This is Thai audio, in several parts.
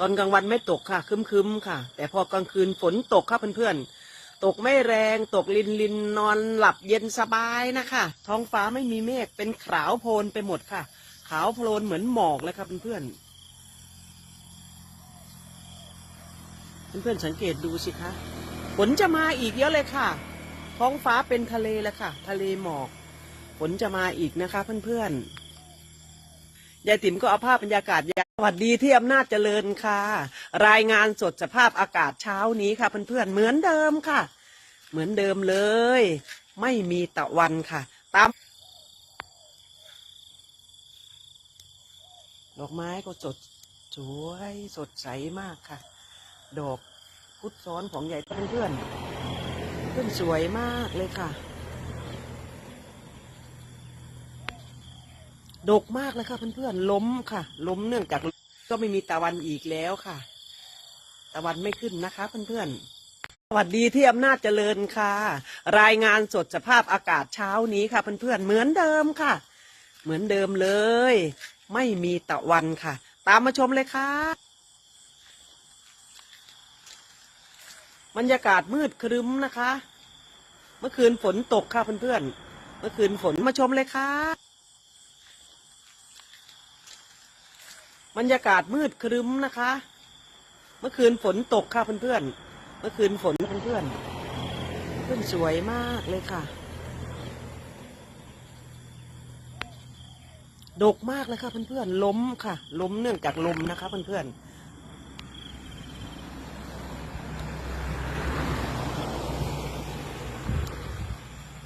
ตอนกลางวันไม่ตกค่ะครึมๆค่ะ แต่พอกลางคืนฝนตกค่ะเพื่อนๆ ตกไม่แรงตกลินลินนอนหลับเย็นสบายนะคะ ท้องฟ้าไม่มีเมฆเป็นขาวโพลนไปหมดค่ะ ขาวโพลนเหมือนหมอกเลยครับเพื่อนๆเพื่อนๆสังเกตดูสิคะฝนจะมาอีกเยอะเลยค่ะ ท้องฟ้าเป็นทะเลแล้วค่ะ ทะเลหมอกฝนจะมาอีกนะคะ เพื่อนๆยายติ๋มก็เอาภาพบรรยากาศยา สวัสดีที่อำนาจเจริญค่ะ รายงานสดสภาพอากาศเช้านี้ค่ะเพื่อนๆเหมือนเดิมค่ะ เหมือนเดิมเลย ไม่มีตะวันค่ะ ตาม ดอกไม้ก็สดสวยสดใสมากค่ะ ดอกพุทธซ้อนของใหญ่เพื่อนๆขึ้นสวยมากเลยค่ะ ดกมากเลยค่ะเพื่อนๆล้มค่ะ ล้มเนื่องจากก็ไม่มีตะวันอีกแล้วค่ะ ตะวันไม่ขึ้นนะคะเพื่อนๆสวัสดีที่อำนาจเจริญค่ะ รายงานสดสภาพอากาศเช้านี้ค่ะเพื่อนๆเหมือนเดิมค่ะ เหมือนเดิมเลย ไม่มีตะวันค่ะ ตามมาชมเลยค่ะบรรยากาศมืดครึ้มนะคะ เมื่อคืนฝนตกค่ะเพื่อนๆเมื่อคืนฝนมาชมเลยค่ะ บรรยากาศมืดครึ้มนะคะ เมื่อคืนฝนตกค่ะเพื่อนๆ เมื่อคืนฝนเพื่อนๆขึ้นสวยมากเลยค่ะ ดกมากเลยค่ะเพื่อนๆ ล้มค่ะ ล้มเนื่องจากลมนะคะเพื่อนๆ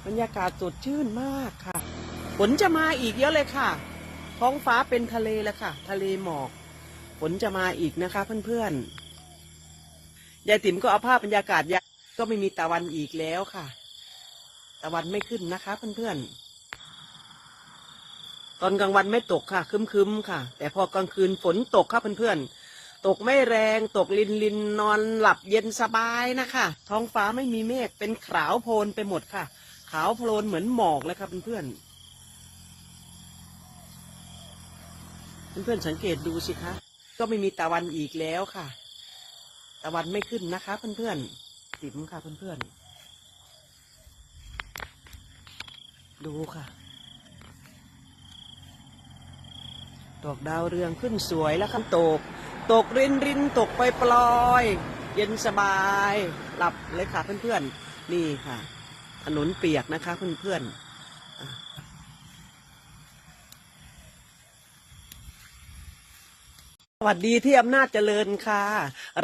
บรรยากาศสดชื่นมากค่ะ ฝนจะมาอีกเยอะเลยค่ะ ท้องฟ้าเป็นทะเลแล้วค่ะ ทะเลหมอกฝนจะมาอีกนะคะ เพื่อนๆยายติ๋มก็เอาภาพบรรยากาศยายก็ไม่มีตะวันอีกแล้วค่ะ ตะวันไม่ขึ้นนะคะ เพื่อนๆตอนกลางวันไม่ตกค่ะครึมๆค่ะ แต่พอกลางคืนฝนตกค่ะเพื่อนๆตกไม่แรงตกลินลินนอนหลับเย็นสบายนะคะ ท้องฟ้าไม่มีเมฆเป็นขาวโพลนไปหมดค่ะ ขาวโพลนเหมือนหมอกเลยครับเพื่อนๆ เพื่อนๆสังเกตดูสิคะ ก็ไม่มีตะวันอีกแล้วค่ะ ตะวันไม่ขึ้นนะคะ เพื่อนๆติ๋มค่ะเพื่อนๆดูค่ะดอกดาวเรืองขึ้นสวยแล้วครับตก ตกรินรินตกไปปลอย เย็นสบาย หลับเลยค่ะเพื่อนๆ นี่ค่ะ ถนนเปียกนะคะเพื่อนๆอะส วัสดีที่อำนาจเจริญค่ะ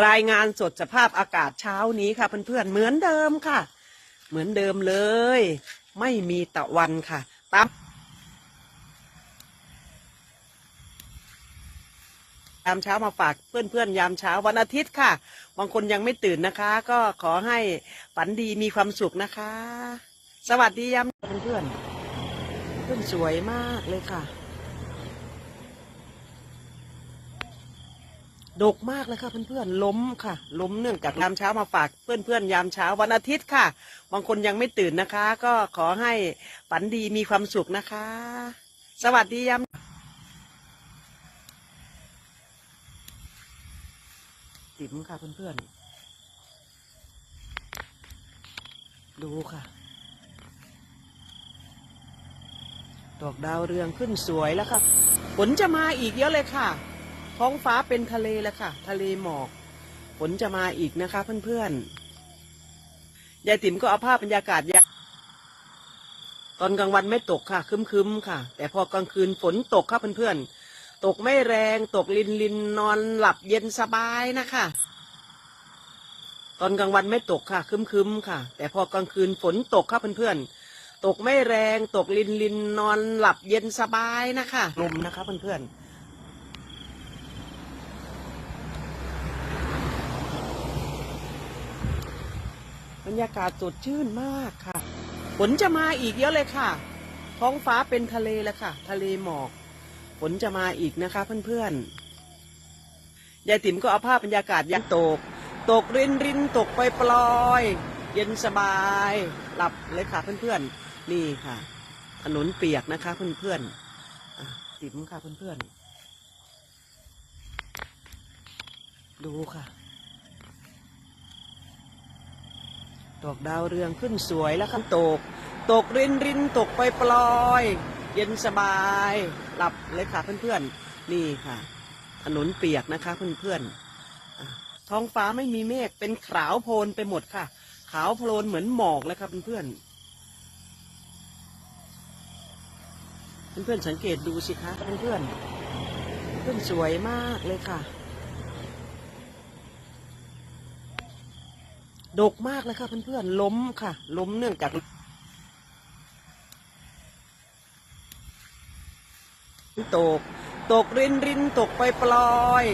รายงานสดสภาพอากาศเช้านี้ค่ะเพื่อนๆ เหมือนเดิมค่ะ เหมือนเดิมเลย ไม่มีตะวันค่ะตามยามเช้ามาฝากเพื่อนๆยามเช้าวันอาทิตย์ค่ะ บางคนยังไม่ตื่นนะคะ ก็ขอให้ฝันดีมีความสุขนะคะ สวัสดียามเพื่อนๆเพื่อนสวยมากเลยค่ะ ดกมากเลยค่ะเพื่อนๆล้มค่ะ ล้มเนื่องจากยามเช้ามาฝากเพื่อนๆยามเช้าวันอาทิตย์ค่ะ บางคนยังไม่ตื่นนะคะ ก็ขอให้ฝันดีมีความสุขนะคะ สวัสดียามติ๋มค่ะเพื่อนๆดูค่ะ ดอกดาวเรืองขึ้นสวยแล้วค่ะฝนจะมาอีกเยอะเลยค่ะ ท้องฟ้าเป็นทะเลแล้วค่ะ ทะเลหมอกฝนจะมาอีกนะคะเพื่อนๆยายติ๋มก็เอาภาพบรรยากาศยาตอนกลางวันไม่ตกค่ะครึมๆค่ะ แต่พอกลางคืนฝนตกค่ะเพื่อนๆตกไม่แรงตกลินลินนอนหลับเย็นสบายนะคะ ตอนกลางวันไม่ตกค่ะครึมๆค่ะ แต่พอกลางคืนฝนตกค่ะเพื่อนๆตกไม่แรงตกลินลินนอนหลับเย็นสบายนะคะลมนะคะเพื่อนๆ รรยากาศสดชื่นมากค่ะฝนจะมาอีกเยอะเลยค่ะ ท้องฟ้าเป็นทะเลแล้วค่ะ ทะเลหมอกฝนจะมาอีกนะคะเพื่อนๆยายติ๋มก็เอาภาพบรรยากาศยันตก ตกรินรินตกไปปลอยเย็นสบายหลับเลยค่ะเพื่อนๆนี่ค่ะ ถนนเปียกนะคะเพื่อนๆติ๋มค่ะเพื่อนๆดูค่ะ ดอกดาวเรืองขึ้นสวยแล้วค่ะตก ตกรินรินตกปลอยปลอย เย็นสบาย หลับเลยค่ะเพื่อนๆ นี่ค่ะ ถนนเปียกนะคะเพื่อนๆ ท้องฟ้าไม่มีเมฆเป็นขาวโพลนไปหมดค่ะ ขาวโพลนเหมือนหมอกเลยค่ะเพื่อนๆเพื่อนๆสังเกตดูสิคะเพื่อนๆขึ้นสวยมากเลยค่ะ ดกมากเลยค่ะเพื่อนๆล้มค่ะ ล้มเนื่องจากตก ตกรินรินตกปลอยปลอย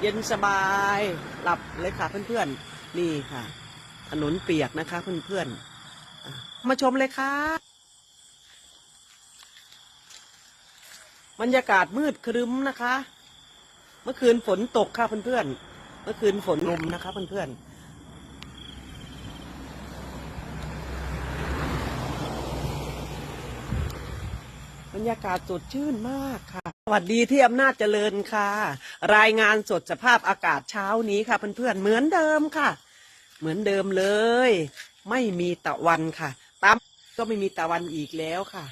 เย็นสบาย หลับเลยค่ะเพื่อนๆ นี่ค่ะ ถนนเปียกนะคะเพื่อนๆ มาชมเลยค่ะบรรยากาศมืดครึ้มนะคะ เมื่อคืนฝนตกค่ะเพื่อนๆ เมื่อคืนฝนลมนะคะเพื่อนๆ บรร ยากาศสดชื่นมากค่ะ สวัสดีที่อำนาจเจริญค่ะ รายงานสดสภาพอากาศเช้านี้ค่ะเพื่อนๆเหมือนเดิมค่ะ เหมือนเดิมเลย ไม่มีตะวันค่ะตามก็ไม่มีตะวันอีกแล้วค่ะ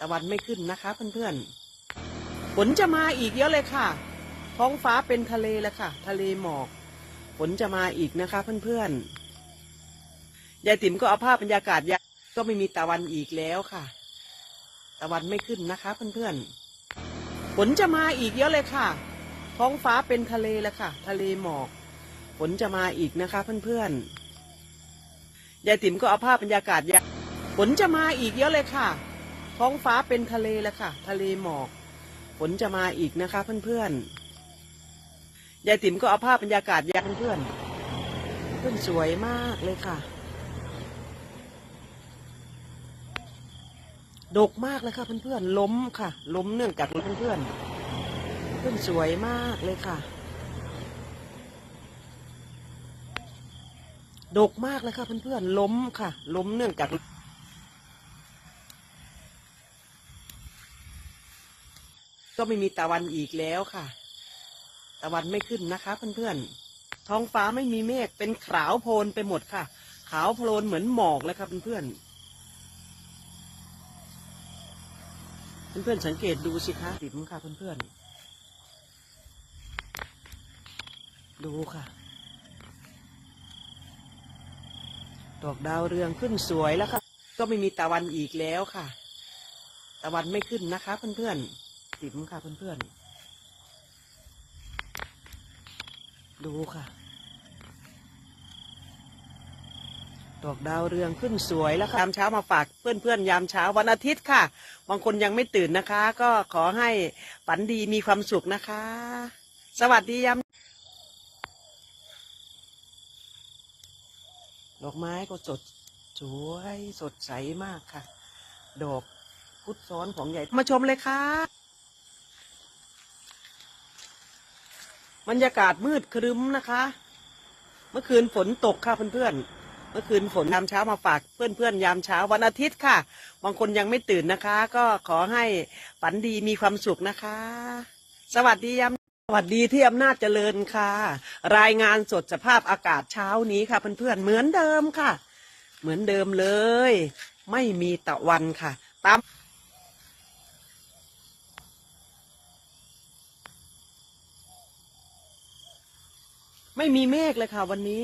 ตะวันไม่ขึ้นนะคะเพื่อนๆฝนจะมาอีกเยอะเลยค่ะ ท้องฟ้าเป็นทะเลแล้วค่ะ ทะเลหมอกฝนจะมาอีกนะคะเพื่อนๆยายติ๋มก็เอาภาพบรรยากาศยาก็ไม่มีตะวันอีกแล้วค่ะ ตะวันไม่ขึ้นนะคะเพื่อนๆฝนจะมาอีกเยอะเลยค่ะ ท้องฟ้าเป็นทะเลแล้วค่ะ ทะเลหมอกฝนจะมาอีกนะคะเพื่อนๆยายติ๋มก็เอาภาพบรรยากาศยาฝนจะมาอีกเยอะเลยค่ะ ท้องฟ้าเป็นทะเลแล้วค่ะ ทะเลหมอกฝนจะมาอีกนะคะเพื่อนๆยายติ๋มก็เอาภาพบรรยากาศยาเพื่อนๆเพื่อนสวยมากเลยค่ะ ดกมากเลยค่ะเพื่อนๆ ล้มค่ะ ล้มเนื่องจากเพื่อนๆ เพื่อนสวยมากเลยค่ะ ดกมากเลยค่ะเพื่อนๆ ล้มค่ะ ล้มเนื่องจากก็ไม่มีตะวันอีกแล้วค่ะ ตะวันไม่ขึ้นนะคะเพื่อนๆ ท้องฟ้าไม่มีเมฆเป็นขาวโพลนไปหมดค่ะ ขาวโพลนเหมือนหมอกเลยค่ะเพื่อนๆ เพื่อนๆสังเกตดูสิคะติ๋มค่ะเพื่อนๆ ดูค่ะ ดอกดาวเรืองขึ้นสวยแล้วค่ะ ก็ไม่มีตะวันอีกแล้วค่ะ ตะวันไม่ขึ้นนะคะ เพื่อนๆติ๋มค่ะเพื่อนๆ ดูค่ะ ดอกดาวเรืองขึ้นสวยแล้วค่ะยามเช้ามาฝากเพื่อนๆยามเช้าวันอาทิตย์ค่ะ บางคนยังไม่ตื่นนะคะ ก็ขอให้ฝันดีมีความสุขนะคะ สวัสดียามดอกไม้ก็สดสวยสดใสมากค่ะ ดอกพุทธซ้อนของใหญ่มาชมเลยค่ะบรรยากาศมืดครึ้มนะคะ เมื่อคืนฝนตกค่ะเพื่อนๆ เมื่อคืนฝนยามเช้ามาฝากเพื่อนๆยามเช้าวันอาทิตย์ค่ะ บางคนยังไม่ตื่นนะคะ ก็ขอให้ฝันดีมีความสุขนะคะ สวัสดียามสวัสดีที่อำนาจเจริญค่ะ รายงานสดสภาพอากาศเช้านี้ค่ะเพื่อนๆเหมือนเดิมค่ะ เหมือนเดิมเลย ไม่มีตะวันค่ะ ตามไม่มีเมฆเลยค่ะวันนี้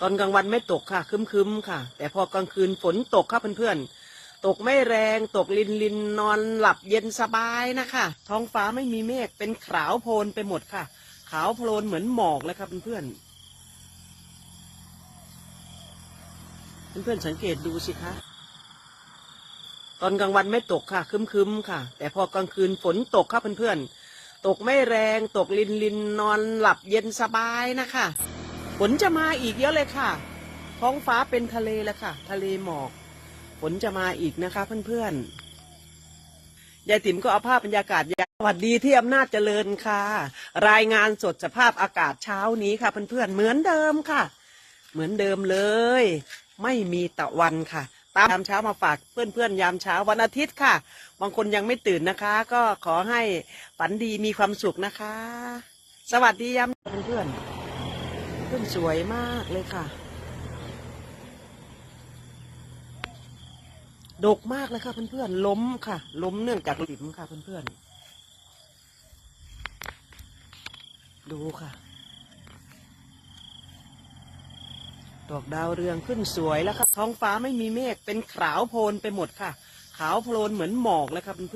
ตอนกลางวันไม่ตกค่ะครึมๆค่ะ แต่พอกลางคืนฝนตกค่ะเพื่อนๆ ตกไม่แรงตกลินลินนอนหลับเย็นสบายนะคะ ท้องฟ้าไม่มีเมฆเป็นขาวโพลนไปหมดค่ะ ขาวโพลนเหมือนหมอกเลยค่ะเพื่อนๆเพื่อนๆสังเกตดูสิคะตอนกลางวันไม่ตกค่ะครึมๆค่ะ แต่พอกลางคืนฝนตกค่ะเพื่อนๆตกไม่แรงตกลินลินนอนหลับเย็นสบายนะคะ ฝนจะมาอีกเยอะเลยค่ะ ท้องฟ้าเป็นทะเลแล้วค่ะ ทะเลหมอกฝนจะมาอีกนะคะเพื่อนๆ ยายติ๋มก็เอาภาพบรรยากาศยาสวัสดีที่อำนาจเจริญค่ะ รายงานสดสภาพอากาศเช้านี้ค่ะเพื่อนๆ เหมือนเดิมค่ะ เหมือนเดิมเลย ไม่มีตะวันค่ะตตามยามเช้ามาฝากเพื่อนๆ ยามเช้าวันอาทิตย์ค่ะ บางคนยังไม่ตื่นนะคะ ก็ขอให้ฝันดีมีความสุขนะคะ สวัสดียามเพื่อนๆ เพื่อนสวยมากเลยค่ะ ดกมากเลยค่ะเพื่อนๆ ล้มค่ะ ล้มเนื่องจากหลิมค่ะเพื่อนๆ ดูค่ะ ดอกดาวเรืองขึ้นสวยแล้วค่ะ ท้องฟ้าไม่มีเมฆ เป็นขาวโพลนไปหมดค่ะ ขาวโพลนเหมือนหมอกเลยค่ะเพื่อน